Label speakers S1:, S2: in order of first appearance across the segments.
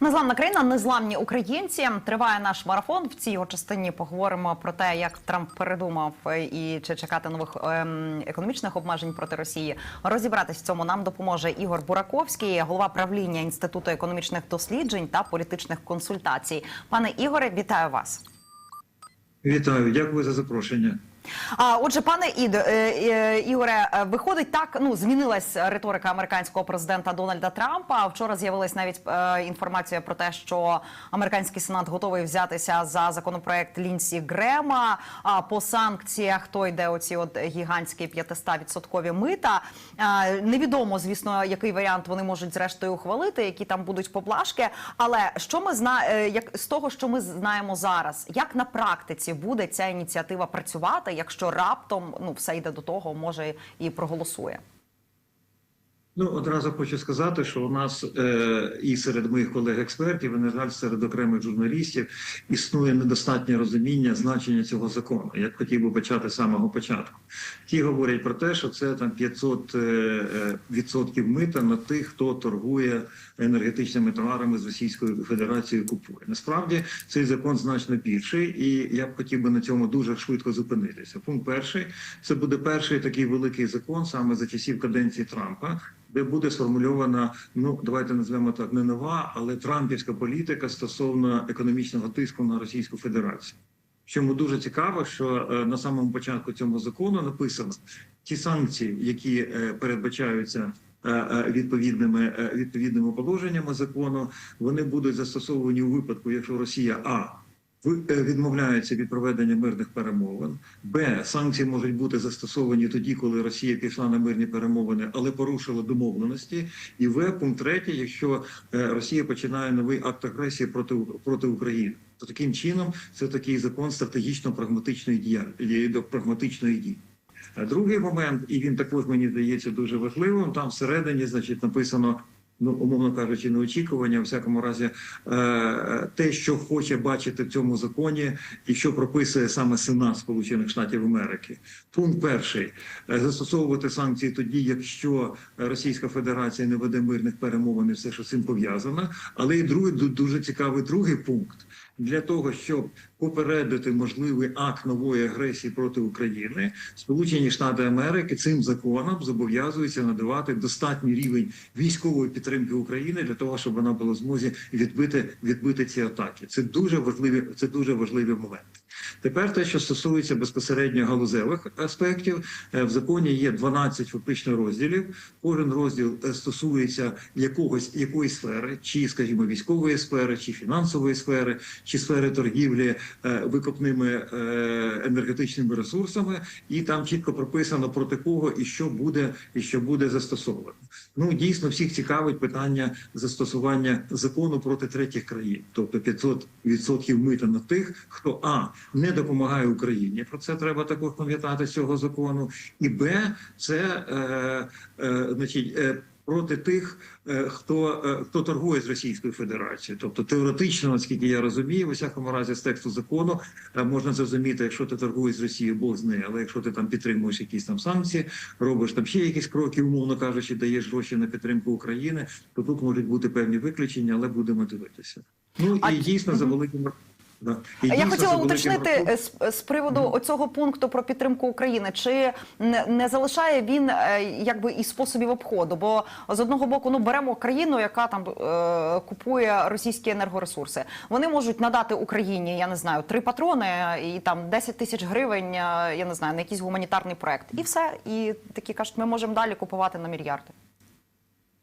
S1: Незламна країна, незламні українці. Триває наш марафон. В цій його частині поговоримо про те, як Трамп передумав е, і чи чекати нових ем, економічних обмежень проти Росії. Розібратись в цьому нам допоможе Ігор Бураковський, голова правління інституту економічних досліджень та політичних консультацій. Пане Ігоре, вітаю вас.
S2: Вітаю, дякую за запрошення.
S1: А отже, пане Ід, е, е, Ігоре, е, виходить так. Ну змінилась риторика американського президента Дональда Трампа. Вчора з'явилась навіть інформація про те, що американський сенат готовий взятися за законопроект Лінсі Грема. А по санкціях то йде оці от гігантські 500-відсоткові мита. Невідомо, звісно, який варіант вони можуть зрештою ухвалити, які там будуть поблажки. Але що ми зна... як з того, що ми знаємо зараз, як на практиці буде ця ініціатива працювати, якщо раптом ну все йде до того, може і проголосує?
S2: Ну одразу хочу сказати, що у нас е, і серед моїх колег-експертів, і на жаль, серед окремих журналістів існує недостатнє розуміння значення цього закону. Я б хотів би почати з самого початку. Ті говорять про те, що це там 500 е, е, відсотків мита на тих, хто торгує енергетичними товарами з Російською Федерацією. Купує насправді цей закон значно більший, і я б хотів би на цьому дуже швидко зупинитися. Пункт перший це буде перший такий великий закон саме за часів каденції Трампа де буде сформульована, ну давайте назвемо так, не нова, але трампівська політика стосовно економічного тиску на Російську Федерацію. Чому дуже цікаво, що е, на самому початку цього закону написано ті санкції, які е, передбачаються е, відповідними відповідними положеннями закону, вони будуть застосовані у випадку, якщо Росія а е, від проведення мирних перемовин. Б. Санкції можуть бути застосовані тоді, коли Росія пішла на мирні перемовини, але порушила домовленості. І В. Пункт третій, якщо е, Росія починає новий акт агресії проти проти України. То таким чином це такий закон стратегічно-прагматичної діяльності до прагматичної дії. А Другий момент, і він також мені здається дуже важливим. Там всередині, значить, написано. Ну, умовно кажучи, не очікування, у всякому разі, е, те, що хоче бачити в цьому законі, і що прописує саме Сенат Сполучених Штатів Америки. Пункт перший Е, застосовувати санкції тоді, якщо Російська Федерація не веде мирних перемовин, і все, що з цим пов'язано. Але і другий ду- дуже цікавий другий пункт для того, щоб попередити можливий акт нової агресії проти України, Сполучені Штати Америки цим законом зобов'язуються надавати достатній рівень військової підтримки України для того, щоб вона була змозі відбити відбити ці атаки. Це дуже важливі, це дуже важливі моменти. Тепер те, що стосується безпосередньо галузевих аспектів, е, в законі є 12 фактично розділів. Кожен розділ е, стосується якогось якоїсь сфери, чи, скажімо, військової сфери, чи фінансової сфери, чи сфери торгівлі е, викопними енергетичними ресурсами, і там чітко прописано проти кого і що буде, і що буде застосовано. Ну дійсно всіх цікавить питання застосування закону проти третіх країн, тобто 500% мита на тих, хто а не допомагає Україні. Про це треба також пам'ятати з цього закону. І Б, це е, е, значить. Е, Проти тих, е, хто е, хто торгує з Російською Федерацією, тобто теоретично, наскільки я розумію, в усякому разі з тексту закону е, можна зрозуміти, якщо ти торгуєш з Росією, Бог з нею, але якщо ти там підтримуєш якісь там санкції, робиш там ще якісь кроки, умовно кажучи, даєш гроші на підтримку України, то тут можуть бути певні виключення, але будемо дивитися. Ну
S1: А-
S2: і дійсно за великим да. І
S1: Я хотіла уточнити е, з, з приводу оцього пункту про підтримку України. Чи не, не залишає він е, якби і способів обходу? Бо з одного боку, ну беремо країну, яка там е, купує російські енергоресурси. Вони можуть надати Україні, я не знаю, три патрони і там 10 тисяч гривень, е, я не знаю, на якийсь гуманітарний проект, і все. І такі кажуть, ми можемо далі купувати на мільярди.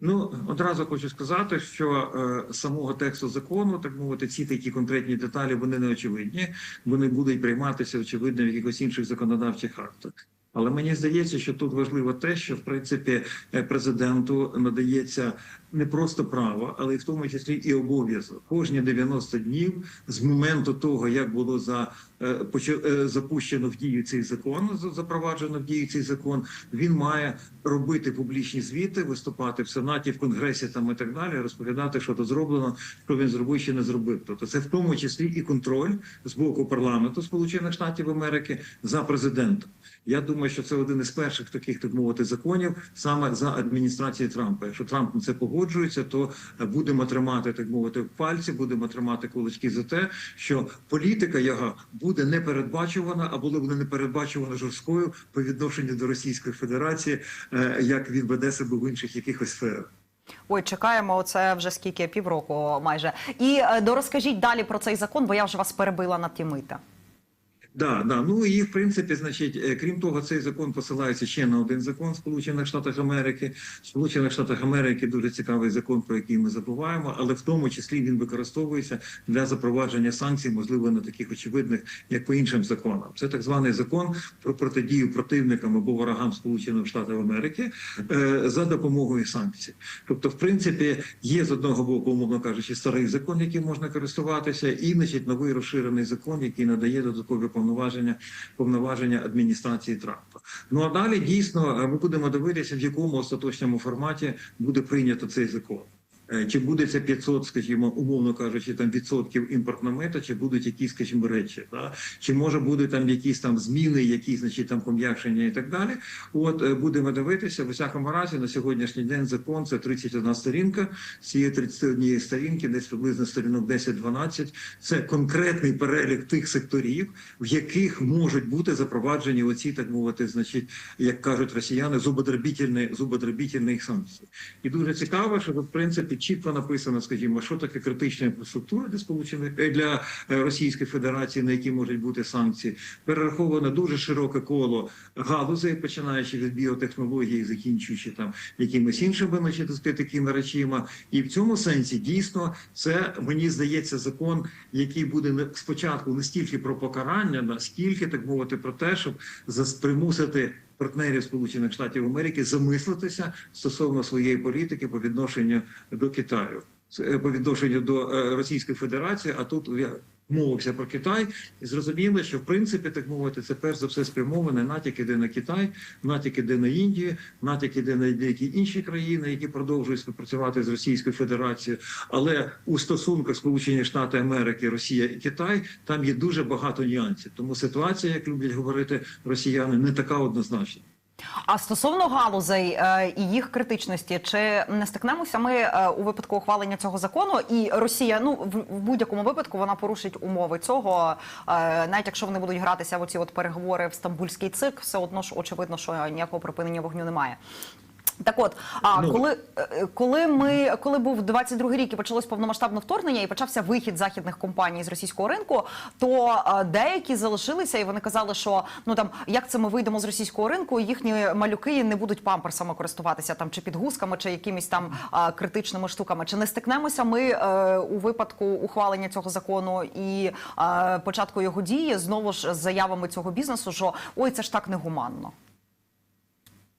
S2: Ну одразу хочу сказати, що е, самого тексту закону, так мовити, ці такі конкретні деталі вони не очевидні. Вони будуть прийматися очевидно в якихось інших законодавчих актах. Але мені здається, що тут важливо те, що в принципі е, президенту надається не просто право, але й в тому числі і обов'язок кожні 90 днів з моменту того, як було за е, е, запущено в дію цей закон, за- запроваджено в дію цей закон. Він має робити публічні звіти, виступати в сенаті, в конгресі там і так далі, розповідати, що тут зроблено, що він зробив чи не зробив. Тобто, це в тому числі і контроль з боку парламенту Сполучених Штатів Америки за президентом. Я думаю, що це один із перших таких, так мовити, законів саме за адміністрації Трампа. Якщо Трамп на це погодить. Погоджуються, то будемо тримати так мовити пальці, будемо тримати кулачки за те, що політика яга буде непередбачувана, а була буде непередбачувана жорсткою по відношенню до Російської Федерації, е, як він веде себе в інших якихось сферах.
S1: Ой, чекаємо оце вже скільки півроку майже. І е, дорозкажіть далі про цей закон, бо я вже вас перебила на ті мита.
S2: Да, да. Ну і в принципі, значить, е, крім того, цей закон посилається ще на один закон Сполучених Штатів Америки. Сполучених Штатах Америки дуже цікавий закон, про який ми забуваємо, але в тому числі він використовується для запровадження санкцій, можливо, не таких очевидних, як по іншим законам. Це так званий закон про протидію противникам або ворогам Сполучених Штатів Америки е, за допомогою санкцій. Тобто, в принципі, є з одного боку, умовно кажучи, старий закон, яким можна користуватися, і значить новий розширений закон, який надає додаткові повноваження повноваження адміністрації Трампа. Ну а далі дійсно ми будемо дивитися, в якому остаточному форматі буде прийнято цей закон. Е, Чи буде це 500, скажімо, умовно кажучи, там відсотків імпортного мета, чи будуть якісь, скажімо, речі, та? чи може буде там якісь там зміни, якісь значить там пом'якшення і так далі. От е, будемо дивитися в усякому разі на сьогоднішній день закон це 31 сторінка. Цієї 31 сторінки, десь приблизно сторінок 10-12, Це конкретний перелік тих секторів, в яких можуть бути запроваджені оці, так мовити, значить, як кажуть росіяни, зубодробітельні, зубодробітельні санкції. І дуже цікаво, що в принципі чітко написано, скажімо, що таке критична інфраструктура для сполучених е, для е, Російської Федерації, на які можуть бути санкції. Перераховано дуже широке коло галузей, починаючи від біотехнології, закінчуючи там якимись іншими, значить, так такими речима. І в цьому сенсі дійсно це мені здається закон, який буде спочатку не стільки про покарання, наскільки так мовити про те, щоб примусити партнерів Сполучених Штатів Америки замислитися стосовно своєї політики по відношенню до Китаю. Е, По відношенню до е, Російської Федерації, а тут мовився про Китай, і зрозуміло, що в принципі так мовити, це перш за все спрямоване натяк іде на Китай, натяк іде на Індію, натяк іде на деякі інші країни, які продовжують співпрацювати з Російською Федерацією. Але у стосунках Сполучені Штати Америки, Росія і Китай там є дуже багато нюансів. Тому ситуація, як люблять говорити росіяни, не така однозначна.
S1: А стосовно галузей е, і їх критичності, чи не стикнемося ми е, у випадку ухвалення цього закону? І Росія, ну в, в будь-якому випадку, вона порушить умови цього, е, навіть якщо вони будуть гратися в оці от переговори в стамбульський цик, все одно ж очевидно, що ніякого припинення вогню немає. Так от, а
S2: Ну.
S1: коли, е, коли ми коли був 22-й рік і почалось повномасштабне вторгнення, і почався вихід західних компаній з російського ринку, то е, деякі залишилися, і вони казали, що ну там як це ми вийдемо з російського ринку, їхні малюки не будуть памперсами користуватися там чи підгузками, чи якимись там критичними штуками. Чи не стикнемося ми е, у випадку ухвалення цього закону і початку його дії знову ж з заявами цього бізнесу, що ой, це ж так негуманно.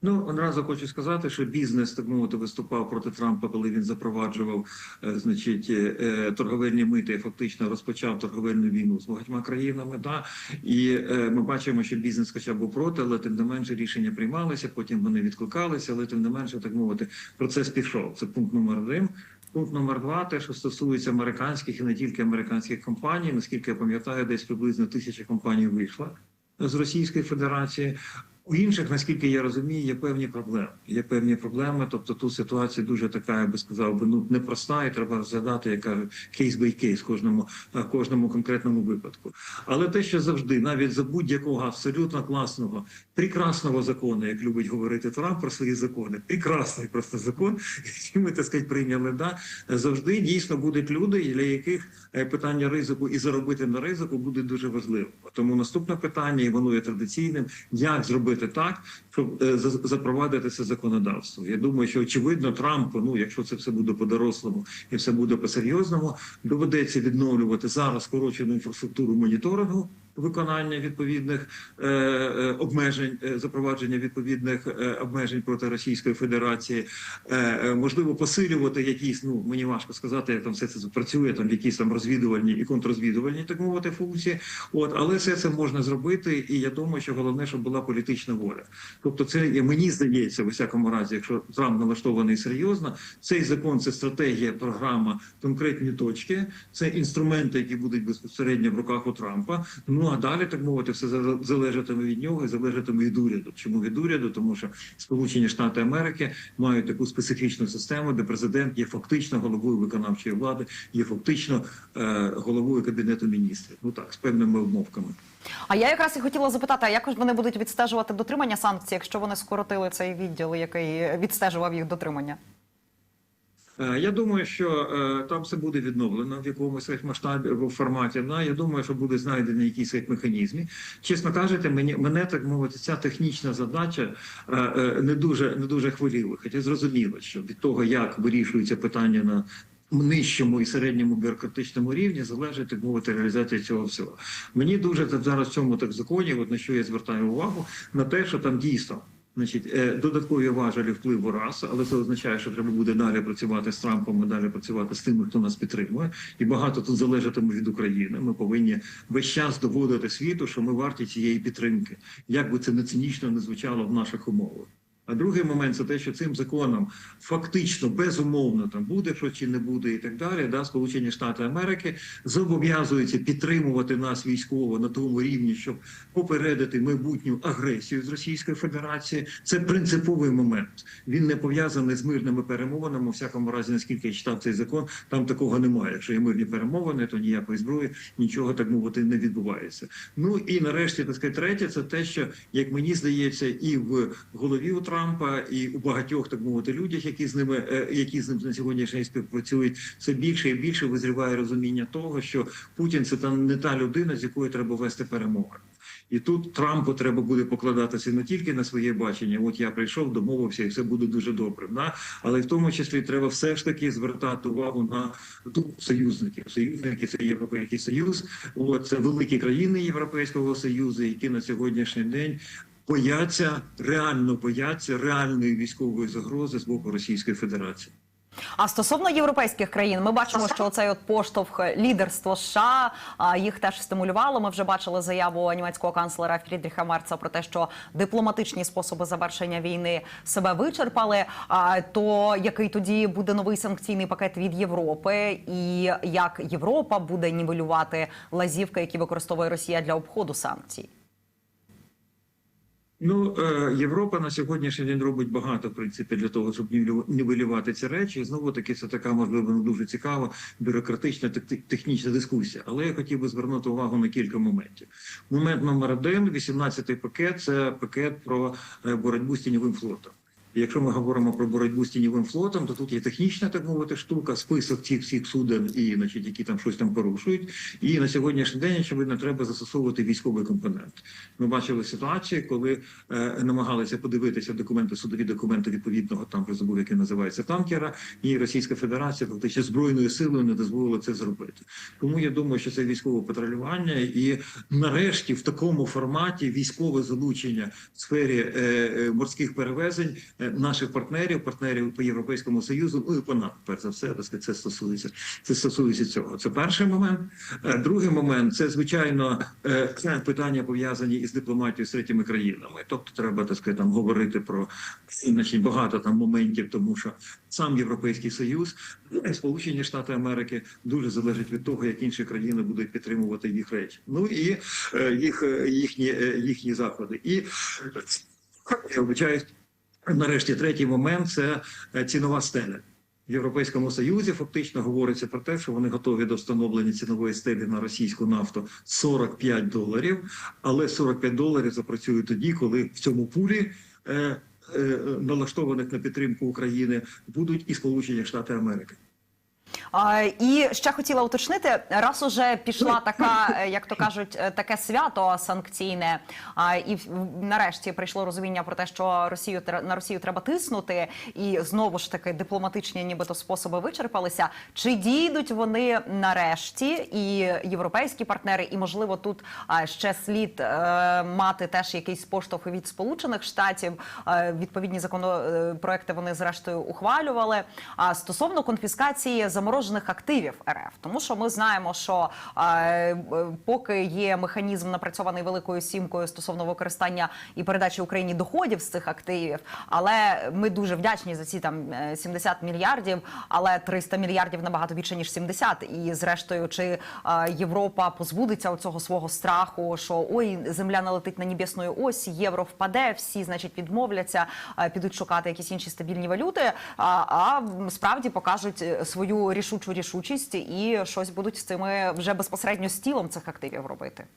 S2: Ну одразу хочу сказати, що бізнес так мовити виступав проти Трампа, коли він запроваджував е, значить е, е, торговельні мити, фактично розпочав торговельну війну з багатьма країнами. Да? І ми бачимо, що бізнес, хоча був проти, але тим не менше рішення приймалися. Потім вони відкликалися, але тим не менше, так мовити, процес пішов. Це пункт номер один. Пункт номер два, те, що стосується американських і не тільки американських компаній, наскільки я пам'ятаю, десь приблизно тисяча компаній вийшла з Російської Федерації. У інших, наскільки я розумію, є певні проблеми. Є певні проблеми. Тобто тут ситуація дуже така, я би сказав би, ну непроста, і треба розглядати, як кажуть, кейс бай кейс кожному е, кожному конкретному випадку. Але те, що завжди, навіть за будь-якого абсолютно класного, прекрасного закону, як любить говорити Трамп про свої закони, прекрасний просто закон, який ми так сказати, прийняли, да завжди дійсно будуть люди, для яких е, питання ризику і заробити на ризику буде дуже важливим. Тому наступне питання, і воно є традиційним: як зробити так, щоб е, за- запровадити це законодавство. Я думаю, що очевидно Трампу, ну якщо це все буде по-дорослому і все буде по-серйозному, доведеться відновлювати зараз скорочену інфраструктуру моніторингу. Виконання відповідних е, е, обмежень, е, запровадження відповідних обмежень проти Російської Федерації, можливо, посилювати якісь, ну мені важко сказати, як там все це працює, там якісь там розвідувальні і контррозвідувальні, так мовити, функції. От, але все це можна зробити, і я думаю, що головне, щоб була політична воля. Тобто, це мені здається, в усякому разі, якщо Трамп налаштований серйозно, цей закон це стратегія, програма, конкретні точки, це інструменти, які будуть безпосередньо в руках у Трампа. Ну Ну а далі так мовити, все залежатиме від нього і залежатиме від уряду. Чому від уряду? Тому що Сполучені Штати Америки мають таку специфічну систему, де президент є фактично головою виконавчої влади, є фактично е, головою кабінету міністрів. Ну так, з певними обмовками.
S1: А я якраз і хотіла запитати, а як вони будуть відстежувати дотримання санкцій, якщо вони скоротили цей відділ, який відстежував їх дотримання?
S2: Е, Я думаю, що е, там все буде відновлено в якомусь масштабі в форматі. Да? Я думаю, що буде знайдений якийсь механізм. Чесно кажучи, мені мене так мовити, ця технічна задача е, не дуже не дуже хвилює. Хоча зрозуміло, що від того, як вирішується питання на нижчому і середньому бюрократичному рівні залежить так мовити реалізація цього всього. Мені дуже зараз в цьому так законі, от на що я звертаю увагу, на те, що там дійсно. Значить, е, додаткові важелі впливу раз, але це означає, що треба буде далі працювати з Трампом, далі працювати з тими, хто нас підтримує. І багато тут залежатиме від України. Ми повинні весь час доводити світу, що ми варті цієї підтримки, як би це не цинічно не звучало в наших умовах. А другий момент це те, що цим законом фактично безумовно там буде що чи не буде, і так далі. Да, Сполучені Штати Америки зобов'язуються підтримувати нас військово на тому рівні, щоб попередити майбутню агресію з Російської Федерації. Це принциповий момент. Він не пов'язаний з мирними перемовинами. У всякому разі, наскільки я читав цей закон, там такого немає. Якщо є мирні перемовини, то ніякої зброї, нічого так мовити не відбувається. Ну і нарешті так сказати, третє, це те, що як мені здається, і в голові у Трампа, і у багатьох так мовити людях, які з ними, е, які з ним на сьогоднішній співпрацюють, все більше і більше визріває розуміння того, що Путін це там не та людина, з якою треба вести перемовини. І тут Трампу треба буде покладатися не тільки на своє бачення. От я прийшов, домовився, і все буде дуже добре. Да? Але в тому числі треба все ж таки звертати увагу на думку союзників. Союзники це Європейський Союз. От це великі країни Європейського Союзу, які на сьогоднішній день. Бояться реально бояться реальної військової загрози з боку Російської Федерації.
S1: А стосовно європейських країн, ми бачимо, що цей от поштовх лідерство США їх теж стимулювало. Ми вже бачили заяву німецького канцлера Фрідріха Мерца про те, що дипломатичні способи завершення війни себе вичерпали. А то який тоді буде новий санкційний пакет від Європи, і як Європа буде нівелювати лазівки, які використовує Росія для обходу санкцій?
S2: Ну, е, Європа на сьогоднішній день робить багато в принципі для того, щоб нівелю- нівелювати ці речі. І знову таки це така можливо не дуже цікава бюрократична технічна дискусія. Але я хотів би звернути увагу на кілька моментів. Момент номер один, 18-й пакет це пакет про е, боротьбу з тіньовим флотом. Якщо ми говоримо про боротьбу з тіньовим флотом, то тут є технічна так мовити штука, список цих всіх суден, і значить, які там щось там порушують. І на сьогоднішній день, очевидно, треба застосовувати військовий компонент. Ми бачили ситуації, коли е, намагалися подивитися документи, судові документи відповідного там забув, який називається танкера, і Російська Федерація фактично збройною силою не дозволила це зробити. Тому я думаю, що це військове патрулювання, і нарешті в такому форматі військове залучення в сфері е, е, морських перевезень е, наших партнерів, партнерів по європейському союзу, ну і по НАТО, перш за все, це стосується це стосується цього. Це перший момент. Е, Другий момент це звичайно е, питання пов'язані із дипломатією з третіми країнами. Тобто, треба так сказати, там говорити про значить, багато там моментів, тому що сам Європейський Союз, Сполучені Штати Америки дуже залежать від того, як інші країни будуть підтримувати їх речі. Ну і е, їх е, їхні е, їхні заходи. І я вибачаюсь, нарешті третій момент це е, цінова стеля. В Європейському Союзі фактично говориться про те, що вони готові до встановлення цінової стелі на російську нафту 45 доларів, але 45 доларів запрацюють тоді, коли в цьому пулі е, е, налаштованих на підтримку України будуть і Сполучені Штати Америки.
S1: І ще хотіла уточнити, раз уже пішла така, е, як то кажуть, е, таке свято санкційне, а, і нарешті прийшло розуміння про те, що Росію на Росію треба тиснути, і знову ж таки дипломатичні, нібито способи вичерпалися. Чи дійдуть вони нарешті, і європейські партнери, і можливо тут ще слід е, мати теж якийсь поштовх від Сполучених Штатів. Відповідні законопроекти вони зрештою ухвалювали. А стосовно конфіскації заморожених активів РФ, тому що ми знаємо, що е, е, поки є механізм напрацьований великою сімкою стосовно використання і передачі Україні доходів з цих активів, але ми дуже вдячні за ці там е, 70 мільярдів, але 300 мільярдів набагато більше ніж 70. І зрештою, чи е, Європа позбудеться цього свого страху, що ой, земля налетить на небесну ось, євро впаде, всі значить відмовляться, е, підуть шукати якісь інші стабільні валюти. А, а справді покажуть е, рішучу рішучість і щось будуть з цими вже безпосередньо з тілом цих активів робити.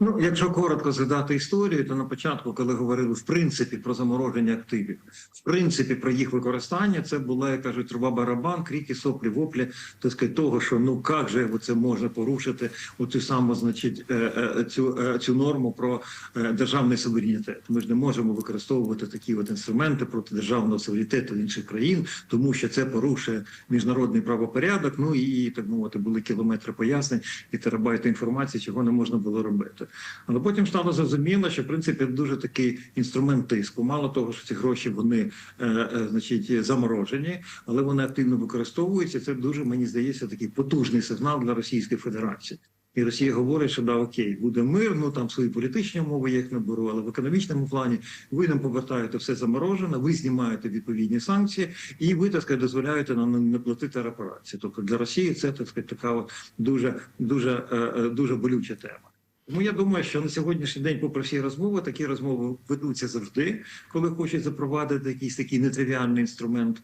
S2: Ну, якщо коротко згадати історію, то на початку, коли говорили в принципі про замороження активів, в принципі про їх використання, це була, як кажуть, труба барабан, крики, соплі, воплі, так сказати, того, що ну як же це можна порушити оцю саму, значить, е, е, цю, е, цю норму про державний суверенітет. Ми ж не можемо використовувати такі от інструменти проти державного суверенітету інших країн, тому що це порушує міжнародний правопорядок. Ну і так мовити, були кілометри пояснень і терабайти інформації, чого не можна було робити. Але потім стало зрозуміло, що в принципі дуже такий інструмент тиску. Мало того, що ці гроші вони е, е, значить заморожені, але вони активно використовуються. Це дуже мені здається такий потужний сигнал для Російської Федерації. І Росія говорить, що да, окей, буде мир, ну там свої політичні умови їх не беру, але в економічному плані ви нам повертаєте все заморожене, ви знімаєте відповідні санкції, і ви так сказати, дозволяєте нам не платити репарації. Тобто для Росії це так сказати, така дуже дуже е, дуже болюча тема. Тому я думаю, що на сьогоднішній день, попри всі розмови, такі розмови ведуться завжди, коли хочуть запровадити якийсь такий нетривіальний інструмент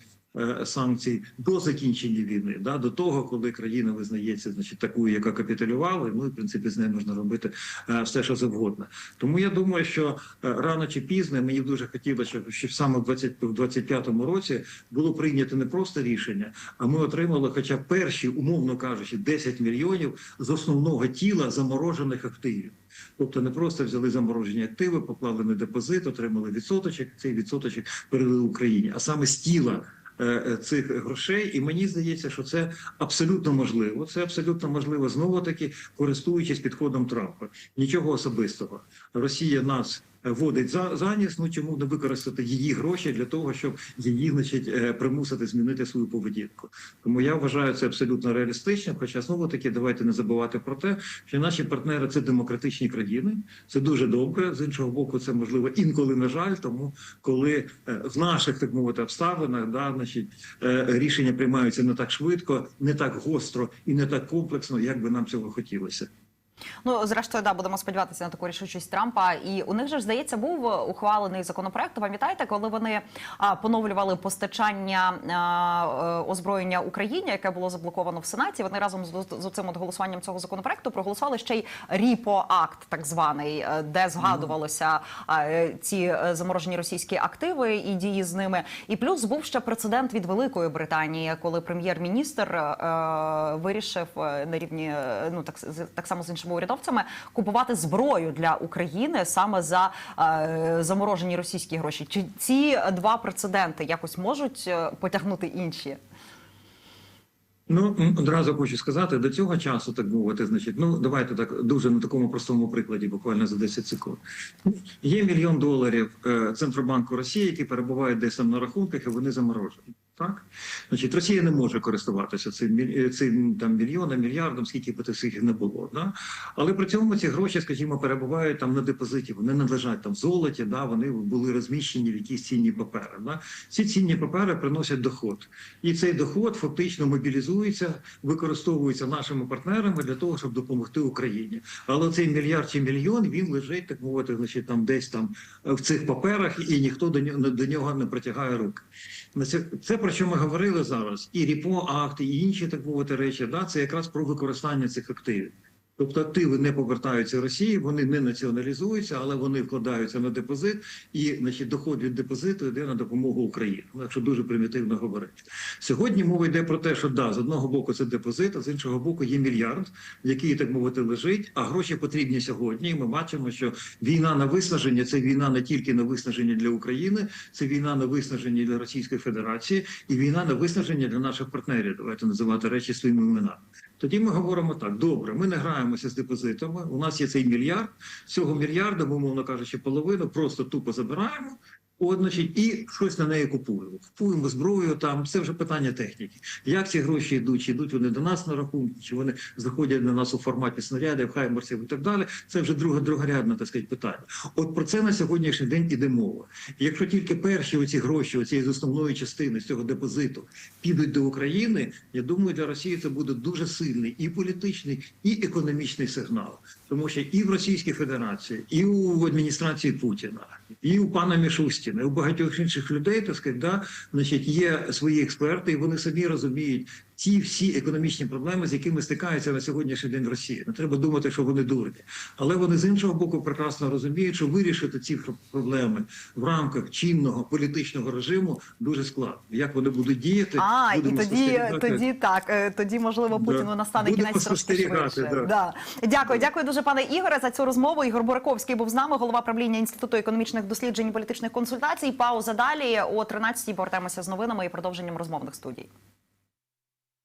S2: санкцій до закінчення війни, да, до того, коли країна визнається, значить, такою, яка капітулювала, і ну, в принципі, з нею можна робити е, все, що завгодно. Тому я думаю, що е, рано чи пізно мені дуже хотілося, щоб, щоб саме в 20, в 25-му році було прийнято не просто рішення, а ми отримали хоча перші, умовно кажучи, 10 мільйонів з основного тіла заморожених активів. Тобто не просто взяли заморожені активи, поклали на депозит, отримали відсоточок, цей відсоточок передали Україні, а саме з тіла е, е, цих грошей. І мені здається, що це абсолютно можливо. Це абсолютно можливо знову таки користуючись підходом Трампа. Нічого особистого. Росія нас е, водить за, за ніс, ну чому не використати її гроші для того, щоб її, значить, е, примусити змінити свою поведінку. Тому я вважаю це абсолютно реалістичним. Хоча знову таки давайте не забувати про те, що наші партнери це демократичні країни. Це дуже добре. З іншого боку, це можливо інколи на жаль. Тому коли е, в наших так мовити обставинах, да, значить, е, рішення приймаються не так швидко, не так гостро і не так комплексно, як би нам цього хотілося.
S1: Ну, зрештою, да, будемо сподіватися на таку рішучість Трампа. І у них же ж здається був ухвалений законопроект. Пам'ятаєте, коли вони а, поновлювали постачання а, е, озброєння Україні, яке було заблоковано в Сенаті. Вони разом з, з цим от голосуванням цього законопроекту проголосували ще й ріпо акт, так званий, е, де згадувалося а, е, ці заморожені російські активи і дії з ними. І плюс був ще прецедент від Великої Британії, коли прем'єр-міністр вирішив на рівні ну так так само з іншими урядовцями купувати зброю для України саме за е, заморожені російські гроші. Чи ці два прецеденти якось можуть е, потягнути інші?
S2: Ну одразу хочу сказати, до цього часу, так мовити, значить, ну давайте так дуже на такому простому прикладі, буквально за 10 секунд. Є мільйон доларів е, центробанку Росії, які перебувають десь там на рахунках, і вони заморожені. Так, значить, Росія не може користуватися цим е, цим там мільйоном, мільярдом, скільки б тих не було. Да? Але при цьому ці гроші, скажімо, перебувають там на депозиті. Вони не лежать там в золоті, да? вони були розміщені в якісь цінні папери. Да? Ці цінні папери приносять доход, і цей доход фактично мобілізується, використовується нашими партнерами для того, щоб допомогти Україні. Але цей мільярд чи мільйон він лежить, так мовити, значить, там десь там е, в цих паперах, і ніхто до нього до нього не протягає руки. Це про що ми говорили зараз, і ріпо акти, і інші так мовити речі. Да, це якраз про використання цих активів. Тобто активи не повертаються Росії, вони не націоналізуються, але вони вкладаються на депозит, і значить, доход від депозиту йде на допомогу Україні. Ну, Якщо дуже примітивно говорити. Сьогодні мова йде про те, що да, з одного боку це депозит, а з іншого боку є мільярд, який так мовити лежить, а гроші потрібні сьогодні. І ми бачимо, що війна на виснаження це війна не тільки на виснаження для України, це війна на виснаження для Російської Федерації і війна на виснаження для наших партнерів. Давайте називати речі своїми іменами. Тоді ми говоримо так: добре, ми не граємося з депозитами. У нас є цей мільярд. Цього мільярда, ми, умовно кажучи, половину просто тупо забираємо. От, значить, і щось на неї купуємо. Купуємо зброю, там це вже питання техніки. Як ці гроші йдуть? Чи йдуть вони до нас на рахунки, чи вони заходять на нас у форматі снарядів, хаймерсів і так далі. Це вже друге другорядне так сказати, питання. От про це на сьогоднішній день іде мова. Якщо тільки перші оці гроші, оці з основної частини з цього депозиту підуть до України, я думаю, для Росії це буде дуже сильний і політичний, і економічний сигнал. Тому що і в Російській Федерації, і у адміністрації Путіна, і у пана Мішустіна, і у багатьох інших людей, так сказати, да, значить, є свої експерти, і вони самі розуміють ті всі економічні проблеми, з якими стикається на сьогоднішній день Росія. Не треба думати, що вони дурні. Але вони з іншого боку прекрасно розуміють, що вирішити ці проблеми в рамках чинного політичного режиму дуже складно. Як вони будуть діяти,
S1: А, і тоді, тоді так, е, тоді можливо
S2: Да.
S1: Путіну настане
S2: Будемо
S1: кінець трошки швидше.
S2: да.
S1: Да. Дякую, дякую дуже, пане Ігоре, за цю розмову. Ігор Бураковський був з нами, голова правління інституту економічних досліджень і політичних консультацій. Пауза далі о 13-й повертаємося з новинами і продовженням розмовних студій.